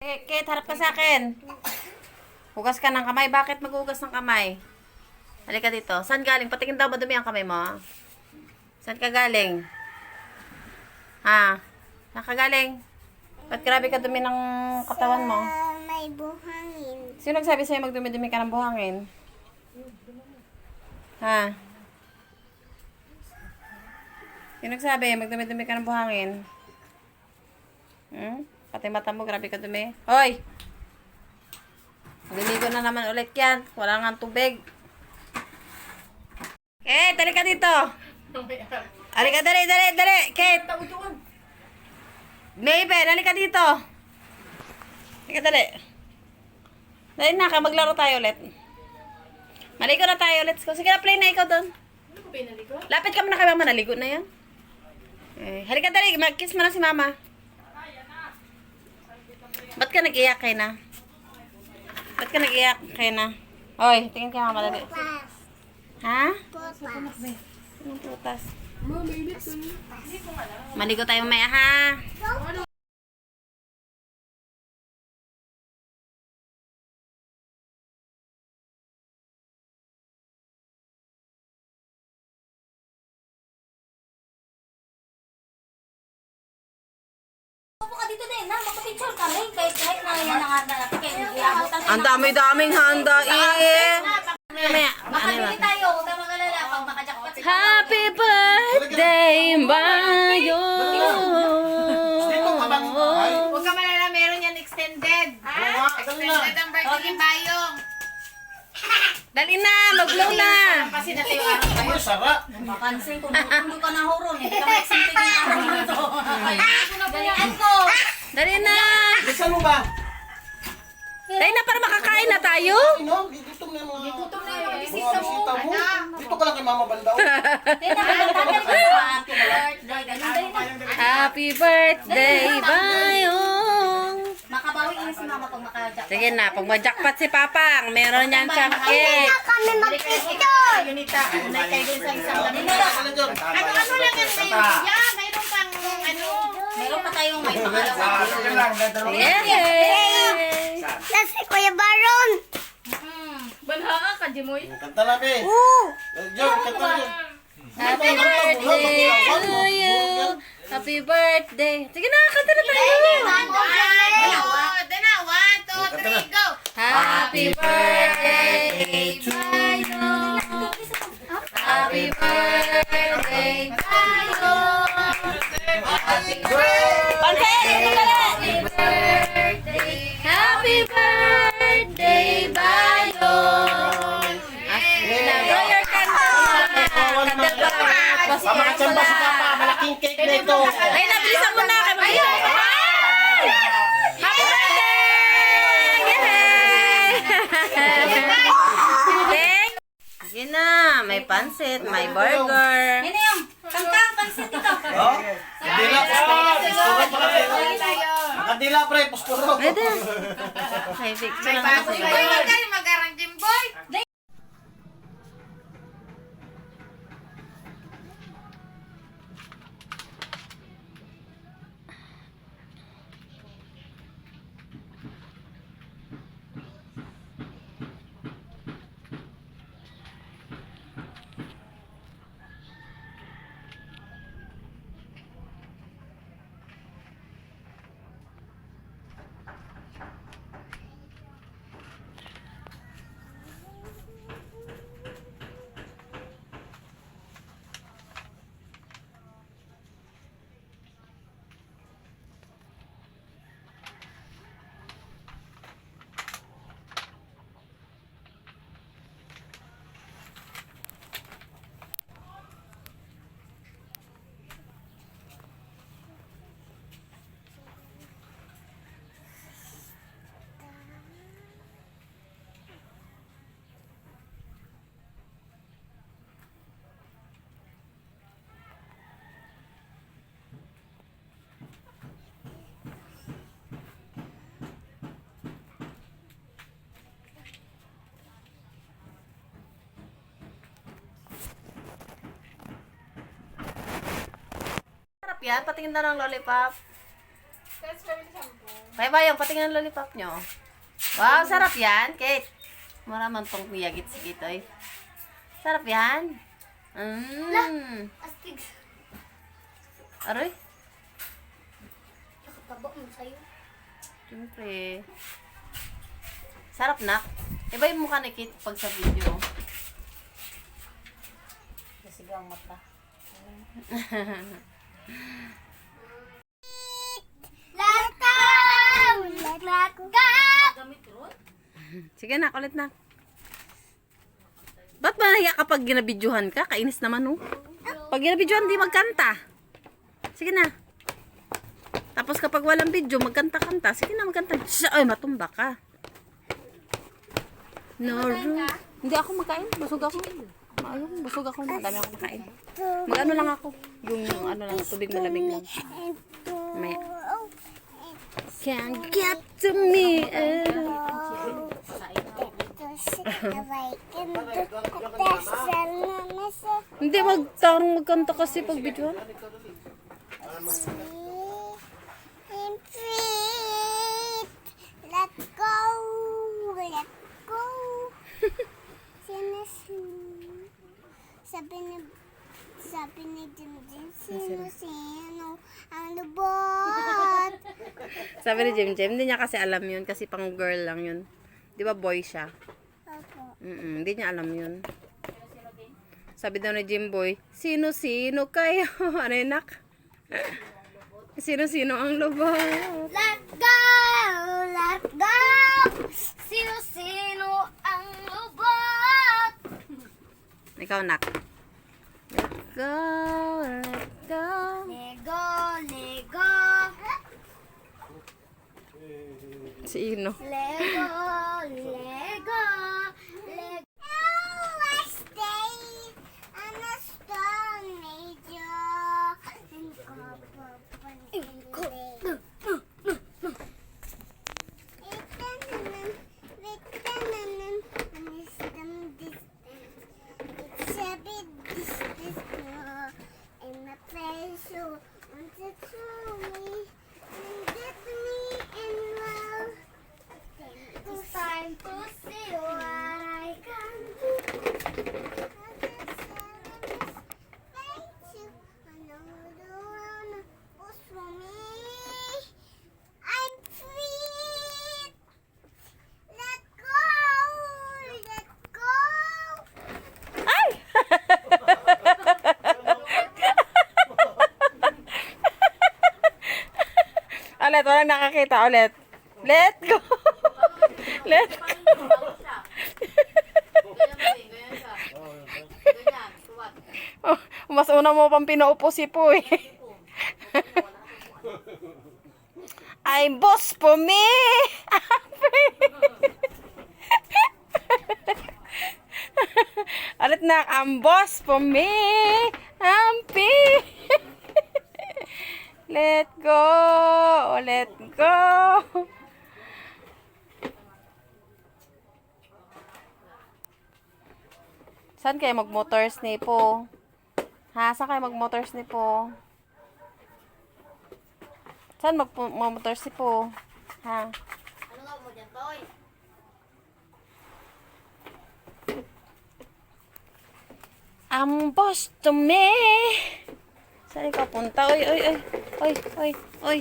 Eh, Kate, harap ka sa akin. Hugas ka ng kamay. Bakit maghugas ng kamay? Halika dito. Saan galing? Patingin daw madumi ang kamay mo. Saan ka galing? Ha? Saan ka galing? Ba't grabe ka dumi ng katawan mo? Ah, may buhangin. Sino nagsabi sa'yo magdumi-dumi ka ng buhangin? Ha? Sino nagsabi magdumi-dumi ka ng buhangin? Hmm? Pati mata mo, grabe ka dumi. Hoy! Liligo na naman ulit yan. Wala nga tubig. Kate, dali ka dito. Ali ka, dali, dali, dali. Kate. Maven, dali ka dito. Dali ka, dali. Dali na ka, maglaro tayo ulit. Maligo na tayo ulit. Sige na, play na ikaw doon. Lapit ka muna kay mama, naligo na yan. Eh, halika dali, mag-kiss mo na si mama. Ba't ka nag-iyak kay na? Ba't ka nag-iyak kay na? Hoy, tingin kay mama dali. Ha? Potas. Anong putas? Maligo tayo mamaya ha. Dito din, na. Magpapicture kami. Kahit kahit na yan ang handa natin. Kaya hindi abutan Ang dami-daming handa eh. Mamaya, Makabili tayo. Huwag ka mag-alala. Pag makajakpat si Happy birthday, Mayo! Huwag ka malala, meron yan extended. Na. Extended ang birthday ni Bayong. Dali na, mag-blow na. Kasi na tayo araw kayo. Ay, sara. Mapansin ko, hindi ka na huron. Hindi ka ma-excited na huron nito. Galian ko. Dali na. Bilisan mo ba? Dali na para makakain na tayo. Ay, no, gutom na yung mga... Gutom na yung bisita mo. Dito ka lang kay Mama ko. Happy birthday. Ganun Ini si mama pag makajakpat. Sige na, pag ma-jackpot si Papang, meron yan siyang cake. Kami mag-picture. Unita, unay kayo din sa isang lamin. Ano? Ano-ano lang yan ngayon? Yeah, mayroon pang ano. Meron pa tayong may pangalawa. Yay! Kasi Kuya Baron. Banha ka, Jimoy. Kanta na, be. Oo. Kanta na. Happy birthday to you. Happy birthday. Sige na, kanta na tayo. One, two, three, go. Happy birthday to you. Happy birthday to you. Happy birthday. Happy birthday, Bayong. Now, blow your candle. Candle pa. Mama, katsan ba si Papa? Malaking cake na ito. Ay, nabilisan mo na kay Bayong. Yay! Sige na, may pansit, may burger. Yan na yung kangkang pansit dito. Oh, Kadila, puspuro. Puspuro pala. tayo. Kadila, pre, puspuro. Pwede. May picture lang ako yan, patingin na ng lollipop. Kaya ba yung patingin ng lollipop nyo? Wow, sarap yan, Kate. Maraman tong miyagit-sigit ay. Sarap yan. Mmm. Astig. Aroy. Nakataba mo sa'yo. Siyempre. Sarap na. Iba yung mukha ni Kate pag sa video. Nasigang mata. Gamit ron? Sige na, ulit na. Ba't ba nahiya kapag ginabidyohan ka? Kainis naman, oh. Pag ginabidyohan, di magkanta. Sige na. Tapos kapag walang video, magkanta-kanta. Sige na, magkanta. Shh, ay, matumba ka. No. Hindi ako makain. Busog ako. Ayun, busog ako. Madami ako makain. Mag-ano lang ako. Yung ano lang, tubig malamig lang. Mamaya. Can't get to me. eh. Hindi, magtarong magkanta kasi pag videohan. I'm free. Let's go. Let's go. Sino sino? Sabi ni sabi ni Jim Jim, sino sino ang lubot? Sabi ni Jem Jem, hindi niya kasi alam yun kasi pang girl lang yun. Di ba boy siya? Opo. Mm hindi niya alam yun. Sabi daw ni Jim Boy, sino-sino kayo? ano yun, nak? Sino-sino ang lubot? Let's go! Let's go! Sino-sino ang lubot? Ikaw, nak. Let's go, Sino? Lego, ulit, walang nakakita. Ulit. Let go. Let go. Oh, mas una mo pang pinaupo si Puy. I'm boss for me. Alit na, I'm boss for me. Ampi. Let go. Let go. Saan kayo mag-motors ni po? Ha? Saan kayo mag-motors ni po? Saan mag-motors ni po? Ha? Ano nga mo dyan, Toy? Ang boss to me. Saan ka punta? Oy, oy, oy. Oy, oy, oy.